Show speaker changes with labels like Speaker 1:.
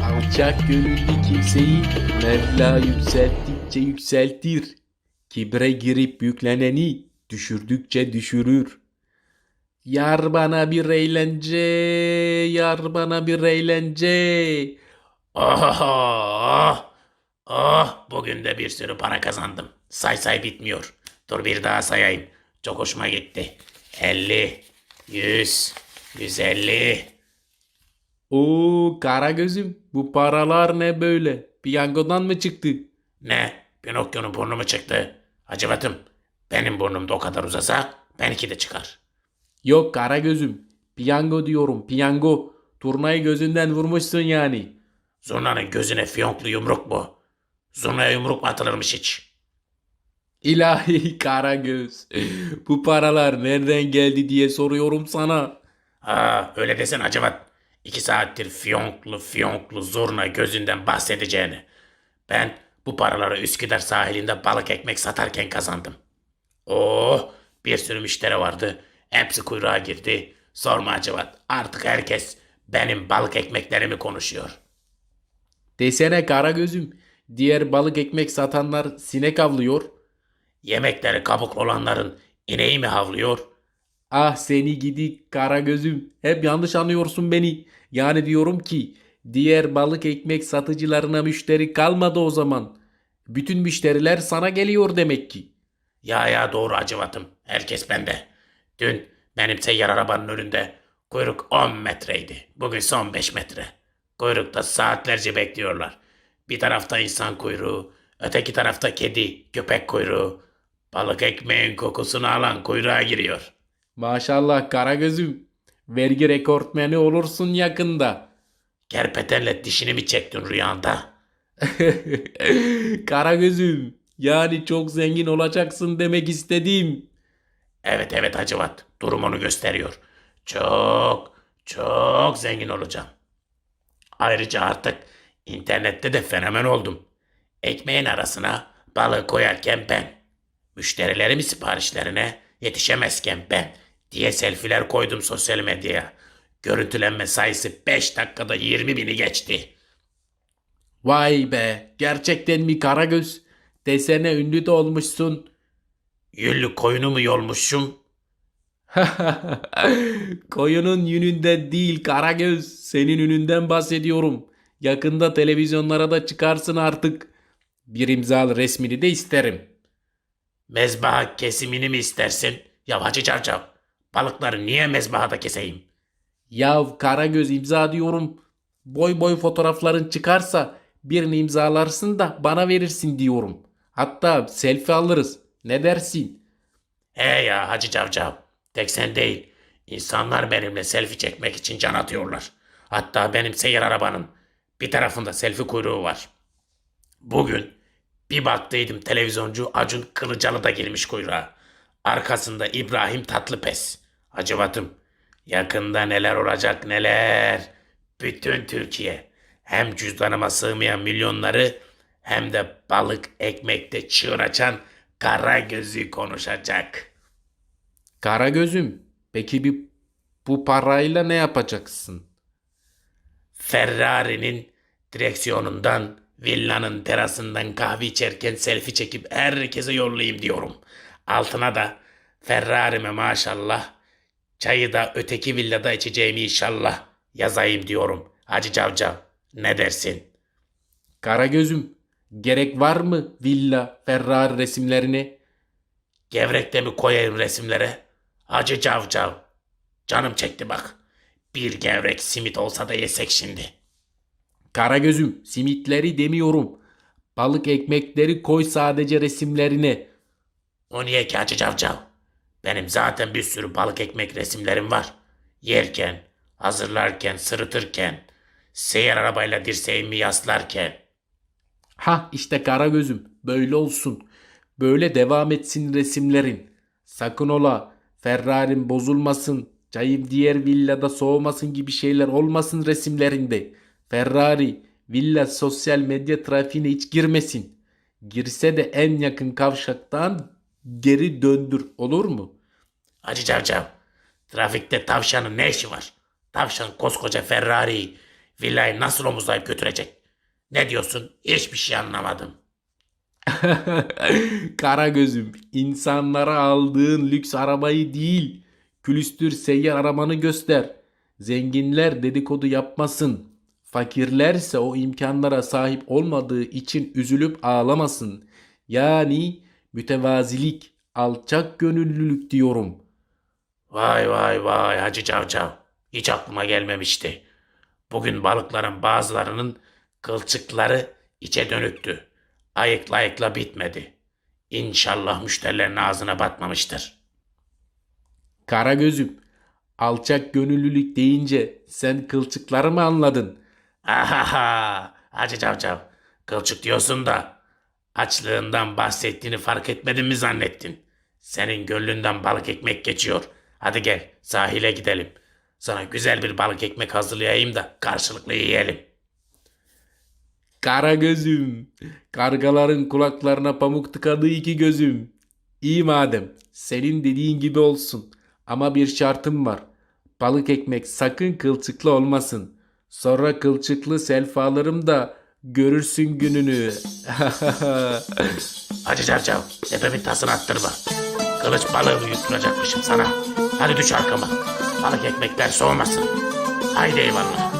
Speaker 1: Alçak gönüllü kimseyi Mevla yükselttikçe yükseltir. Kibre girip yükleneni düşürdükçe düşürür. Yar bana bir eğlence, yar bana bir eğlence.
Speaker 2: Oh, oh, bugün de bir sürü para kazandım. Say say bitmiyor. Dur bir daha sayayım. Çok hoşuma gitti. 50, 100, 150.
Speaker 1: Oo kara gözüm bu paralar ne böyle? Piyangodan mı çıktı?
Speaker 2: Ne? Pinokyo'nun burnu mu çıktı? Hacivatım, benim burnum da o kadar uzasa benimki de çıkar.
Speaker 1: Yok kara gözüm. Piyango diyorum piyango. Turnayı gözünden vurmuşsun yani.
Speaker 2: Zurnanın gözüne fiyonklu yumruk bu. Zurnaya yumruk mu atılırmış hiç?
Speaker 1: İlahi kara göz. Bu paralar nereden geldi diye soruyorum sana.
Speaker 2: Ha öyle desen Hacivat. İki saattir fiyonklu fiyonklu zurna gözünden bahsedeceğini. Ben bu paraları Üsküdar sahilinde balık ekmek satarken kazandım. Oh bir sürü müşteri vardı. Hepsi kuyruğa girdi. Sorma Hacivat artık herkes benim balık ekmeklerimi konuşuyor.
Speaker 1: Desene kara gözüm. Diğer balık ekmek satanlar sinek avlıyor.
Speaker 2: Yemekleri kabuklu olanların ineği mi havlıyor?
Speaker 1: Ah seni gidi kara gözüm. Hep yanlış anlıyorsun beni. Yani diyorum ki diğer balık ekmek satıcılarına müşteri kalmadı o zaman. Bütün müşteriler sana geliyor demek ki.
Speaker 2: Ya ya doğru acıvatım. Herkes bende. Dün benim seyyar arabanın önünde kuyruk 10 metreydi. Bugün son 5 metre. Kuyrukta saatlerce bekliyorlar. Bir tarafta insan kuyruğu, öteki tarafta kedi, köpek kuyruğu. Balık ekmeğin kokusunu alan kuyruğa giriyor.
Speaker 1: Maşallah kara gözüm. Vergi rekortmeni olursun yakında.
Speaker 2: Kerpetenle dişini mi çektin rüyanda?
Speaker 1: kara gözüm. Yani çok zengin olacaksın demek istedim.
Speaker 2: Evet evet Hacivat. Durum onu gösteriyor. Çok çok zengin olacağım. Ayrıca artık internette de fenomen oldum. Ekmeğin arasına balığı koyarken ben. Müşterilerimin siparişlerine yetişemezken ben diye selfiler koydum sosyal medyaya. Görüntülenme sayısı 5 dakikada 20 bini geçti.
Speaker 1: Vay be. Gerçekten mi kara göz? Desene ünlü de olmuşsun.
Speaker 2: Yüllü koyunu mu yolmuşum?
Speaker 1: Koyunun yününden değil Karagöz. Senin ününden bahsediyorum. Yakında televizyonlara da çıkarsın artık. Bir imzalı resmini de isterim.
Speaker 2: Mezbaha kesimini mi istersin? Ya Hacı Cavcav, balıkları niye mezbahada keseyim?
Speaker 1: Yav Karagöz imza diyorum. Boy boy fotoğrafların çıkarsa birini imzalarsın da bana verirsin diyorum. Hatta selfie alırız. Ne dersin?
Speaker 2: He ya Hacı Cavcav, tek sen değil. İnsanlar benimle selfie çekmek için can atıyorlar. Hatta benim seyir arabanın bir tarafında selfie kuyruğu var. Bugün bir baktıydım televizyoncu Acun Kılıcalı da girmiş kuyruğa. Arkasında İbrahim Tatlıpes. Acıvatım. Yakında neler olacak neler. Bütün Türkiye hem cüzdanıma sığmayan milyonları hem de balık ekmekte çığır açan kara gözü konuşacak.
Speaker 1: Karagöz'üm peki bir bu parayla ne yapacaksın?
Speaker 2: Ferrari'nin direksiyonundan, villanın terasından kahve içerken selfie çekip herkese yollayayım diyorum. Altına da Ferrari'me maşallah, çayı da öteki villada içeceğimi inşallah yazayım diyorum. Hacı Cavcav ne dersin?
Speaker 1: Karagöz'üm gerek var mı villa, Ferrari resimlerine?
Speaker 2: Gevrekte mi koyayım resimlere? Hacı Cavcav. Canım çekti bak. Bir gevrek simit olsa da yesek şimdi.
Speaker 1: Karagöz'üm simitleri demiyorum. Balık ekmekleri koy sadece resimlerine.
Speaker 2: O niye ki Hacı Cavcav? Benim zaten bir sürü balık ekmek resimlerim var. Yerken, hazırlarken, sırıtırken, seyir arabayla dirseğimi yaslarken.
Speaker 1: Ha işte Karagöz'üm böyle olsun. Böyle devam etsin resimlerin. Sakın ola Ferrari'm bozulmasın. Çayım diğer villada soğumasın gibi şeyler olmasın resimlerinde. Ferrari villa sosyal medya trafiğine hiç girmesin. Girse de en yakın kavşaktan geri döndür olur mu?
Speaker 2: Hacı Cavcav, trafikte tavşanın ne işi var? Tavşan koskoca Ferrari'yi villayı nasıl omuzlayıp götürecek? Ne diyorsun? Hiçbir şey anlamadım.
Speaker 1: Kara gözüm, insanlara aldığın lüks arabayı değil, külüstür seyyar arabanı göster. Zenginler dedikodu yapmasın. Fakirlerse o imkanlara sahip olmadığı için üzülüp ağlamasın. Yani mütevazilik, alçak gönüllülük diyorum.
Speaker 2: Vay vay vay Hacı Cavcav. Hiç aklıma gelmemişti. Bugün balıkların bazılarının kılçıkları içe dönüktü. Ayıkla ayıkla bitmedi. İnşallah müşterilerin ağzına batmamıştır.
Speaker 1: Kara gözüm, alçak gönüllülük deyince sen kılçıkları mı anladın?
Speaker 2: Ahaha Hacı Cavcav. Kılçık diyorsun da açlığından bahsettiğini fark etmedin mi zannettin? Senin gönlünden balık ekmek geçiyor. Hadi gel sahile gidelim. Sana güzel bir balık ekmek hazırlayayım da karşılıklı yiyelim.
Speaker 1: Kara gözüm, kargaların kulaklarına pamuk tıkadı iki gözüm. İyi madem, senin dediğin gibi olsun. Ama bir şartım var. Balık ekmek sakın kılçıklı olmasın. Sonra kılçıklı selfie alırım da görürsün gününü.
Speaker 2: Hacı Cavcav tepemin tasını attırma. Kılıç balığını yutturacakmışım sana. Hadi düş arkama. Balık ekmekler soğumasın. Haydi eyvallah.